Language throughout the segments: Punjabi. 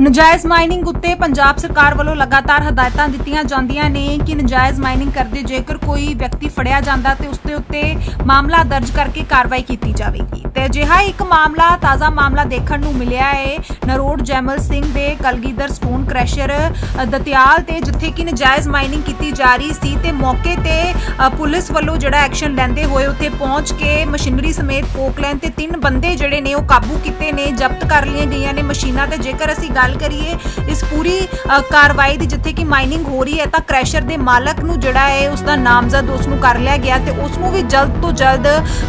ਨਜਾਇਜ਼ ਮਾਈਨਿੰਗ ਉੱਤੇ ਪੰਜਾਬ ਸਰਕਾਰ ਵੱਲੋਂ ਲਗਾਤਾਰ ਹਦਾਇਤਾਂ ਦਿੱਤੀਆਂ ਜਾਂਦੀਆਂ ਨੇ ਕਿ ਨਜਾਇਜ਼ ਮਾਈਨਿੰਗ ਕਰਦੇ ਜੇਕਰ ਕੋਈ ਵਿਅਕਤੀ ਫੜਿਆ ਜਾਂਦਾ ਤੇ ਉਸ ਦੇ ਉੱਤੇ ਮਾਮਲਾ ਦਰਜ ਕਰਕੇ ਕਾਰਵਾਈ ਕੀਤੀ ਜਾਵੇਗੀ। ਤੇ ਅਜਿਹਾ ਇੱਕ ਮਾਮਲਾ, ਤਾਜ਼ਾ ਮਾਮਲਾ ਦੇਖਣ ਨੂੰ ਮਿਲਿਆ ਹੈ। ਨਰੋੜ ਜੈਮਲ ਸਿੰਘ ਦੇ ਕਲਗੀਧਰ ਸਟੋਨ ਕ੍ਰੈਸ਼ਰ ਦਤਿਆਲ ਤੇ ਜਿੱਥੇ ਕਿ ਨਜਾਇਜ਼ ਮਾਈਨਿੰਗ ਕੀਤੀ ਜਾ ਰਹੀ ਸੀ ਤੇ ਮੌਕੇ ਤੇ ਪੁਲਿਸ ਵੱਲੋਂ ਜਿਹੜਾ ਐਕਸ਼ਨ ਲੈਂਦੇ ਹੋਏ ਉੱਥੇ ਪਹੁੰਚ ਕੇ ਮਸ਼ੀਨਰੀ ਸਮੇਤ ਪੋਕਲੈਨ ਤੇ ਤਿੰਨ ਬੰਦੇ ਜਿਹੜੇ ਨੇ ਉਹ ਕਾਬੂ ਕੀਤੇ ਨੇ, ਜ਼ਬਤ ਕਰ ਲਈਆਂ ਗਈਆਂ ਨੇ ਮਸ਼ੀਨਾਂ ਤੇ। ਜੇਕਰ ਅਸੀਂ ਗੱਲ ਕਰੀਏ, ਇਸ ਪੂਰੀ ਕਾਰਵਾਈ ਦੀ ਜਿੱਥੇ ਕਿ ਮਾਈਨਿੰਗ ਹੋ ਰਹੀ ਹੈ, ਤਾਂ ਕ੍ਰੈਸ਼ਰ ਦੇ ਮਾਲਕ ਨੂੰ ਜਿਹੜਾ ਹੈ ਉਸ ਦਾ ਨਾਮਜ਼ਦ ਉਸ ਨੂੰ ਕਰ ਲਿਆ ਗਿਆ ਤੇ ਉਸ ਨੂੰ ਵੀ ਜਲਦ ਤੋਂ ਜਲਦ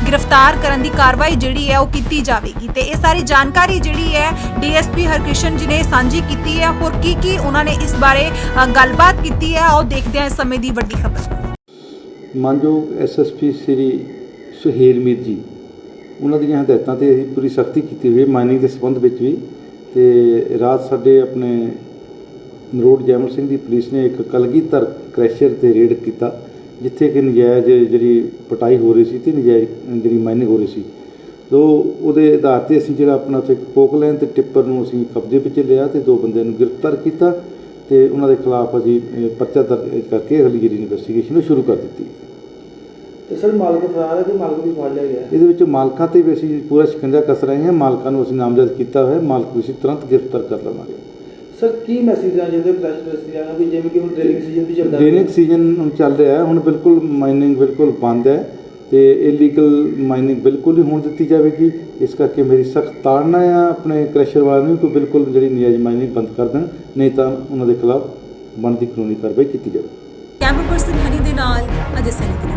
ਗ੍ਰਿਫਤਾਰ ਕਰਨ ਦੀ ਕਾਰਵਾਈ ਜਿਹੜੀ ਹੈ, ਉਹ ਕੀਤੀ ਜਾਵੇਗੀ। ਤੇ ਇਹ ਸਾਰੀ ਜਾਣਕਾਰੀ ਜਿਹੜੀ ਹੈ, ਡੀਐਸਪੀ ਹਰਕ੍ਰਿਸ਼ਨ ਜੀ ਨੇ ਸਾਂਝੀ ਕੀਤੀ ਹੈ। ਹੋਰ ਕੀ ਕੀ ਉਹਨਾਂ ਨੇ ਇਸ ਬਾਰੇ ਗੱਲਬਾਤ ਕੀਤੀ ਹੈ ਉਹ ਦੇਖਦੇ ਹਾਂ ਇਸ ਸਮੇਂ ਦੀ ਵੱਡੀ ਖਬਰ। ਮਾਨਯੋਗ ਐਸਐਸਪੀ ਸ੍ਰੀ ਸੁਹੇਲ ਮੀਰ ਜੀ, ਉਹਨਾਂ ਦੀਆਂ ਹਦਾਇਤਾਂ ਤੇ ਅਸੀਂ ਪੂਰੀ ਸਖਤੀ ਕੀਤੀ ਹੋਈ ਹੈ ਮਾਈਨਿੰਗ ਦੇ ਸੰਬੰਧ ਵਿੱਚ ਵੀ। ਤੇ ਰਾਤ ਸਾਡੇ ਆਪਣੇ ਨਰੋਡ ਜੈਮਲ ਸਿੰਘ ਦੀ ਪੁਲਿਸ ਨੇ ਇੱਕ ਕਲਗੀਧਰ ਕ੍ਰੈਸ਼ਰ ਤੇ ਰੇਡ ਕੀਤਾ, ਜਿੱਥੇ ਕਿ ਨਜਾਇਜ਼ ਜਿਹੜੀ ਪਟਾਈ ਹੋ ਰਹੀ ਸੀ ਤੇ ਨਜਾਇਜ਼ ਜਿਹੜੀ ਮਾਈਨਿੰਗ ਹੋ ਰਹੀ ਸੀ। ਸੋ ਉਹਦੇ ਆਧਾਰ ਤੇ ਅਸੀਂ ਜਿਹੜਾ ਆਪਣਾ ਉੱਥੇ ਪੋਕਲੈਨ ਤੇ ਟਿੱਪਰ ਨੂੰ ਅਸੀਂ ਕਬਜ਼ੇ ਵਿੱਚ ਲਿਆ ਤੇ ਦੋ ਬੰਦਿਆਂ ਨੂੰ ਗ੍ਰਿਫਤਾਰ ਕੀਤਾ ਤੇ ਉਹਨਾਂ ਦੇ ਖਿਲਾਫ ਅਸੀਂ ਪਰਚਾ ਦਰਜ ਕਰਕੇ ਅਗਲੀ ਜਿਹੜੀ ਇਨਵੈਸਟੀਗੇਸ਼ਨ ਉਹ ਸ਼ੁਰੂ ਕਰ ਦਿੱਤੀ। ਤੇ ਸਰ ਮਾਲਕ ਫਰਾਰ ਹੈ ਕਿ ਮਾਲਕ ਵੀ ਫੜ ਲਿਆ ਗਿਆ। ਇਹਦੇ ਵਿੱਚ ਮਾਲਕਾਂ ਤੇ ਵੀ ਅਸੀਂ ਪੂਰਾ ਸ਼ਿਕੰਜਾ ਕਸ ਰਹੇ ਹਾਂ। ਮਾਲਕਾਂ ਨੂੰ ਅਸੀਂ ਨਾਮਜ਼ਦ ਕੀਤਾ ਹੋਇਆ। ਹੈ, ਮਾਲਕ ਨੂੰ ਅਸੀਂ ਤੁਰੰਤ ਗ੍ਰਿਫਤਾਰ ਕਰ ਲਵਾਂਗੇ। ਸਰ ਕੀ ਮੈਸੇਜ ਆ ਜਿਹਦੇ ਕ੍ਰੈਸ਼ ਇੰਡਸਟਰੀ ਆ ਵੀ ਜਿਵੇਂ ਕਿ ਹੁਣ ਡ੍ਰਿਲਿੰਗ ਸੀਜ਼ਨ ਵੀ ਚੱਲਦਾ ਡਰੇਨਿੰਗ ਸੀਜ਼ਨ ਹੁਣ ਚੱਲ ਰਿਹਾ ਹੈ। ਹੁਣ ਬਿਲਕੁਲ ਮਾਈਨਿੰਗ ਬਿਲਕੁਲ ਬੰਦ ਹੈ ਤੇ ਇਲੀਗਲ ਮਾਈਨਿੰਗ ਬਿਲਕੁਲ ਹੀ ਹੋਣ ਦਿੱਤੀ ਜਾਵੇਗੀ। ਇਸ ਕਰਕੇ ਮੇਰੀ ਸਖਤ ਤਾੜਨਾ ਆ ਆਪਣੇ ਕ੍ਰੈਸ਼ਰ ਵਾਲਿਆਂ ਨੂੰ ਕਿ ਬਿਲਕੁਲ ਜਿਹੜੀ ਨਜਾਇਜ਼ ਮਾਈਨਿੰਗ ਬੰਦ ਕਰ ਦੇਣ। ਨਹੀਂ ਤਾਂ ਉਹਨਾਂ ਦੇ ਖਿਲਾਫ ਬਣਦੀ ਕਾਨੂੰਨੀ ਕਾਰਵਾਈ ਕੀਤੀ ਜਾਵੇ। ਕੈਮਰਾ ਪਰਸਨ ਹਨੀ ਦੇ ਨਾਲ ਅਜੇ ਸੈਨੀ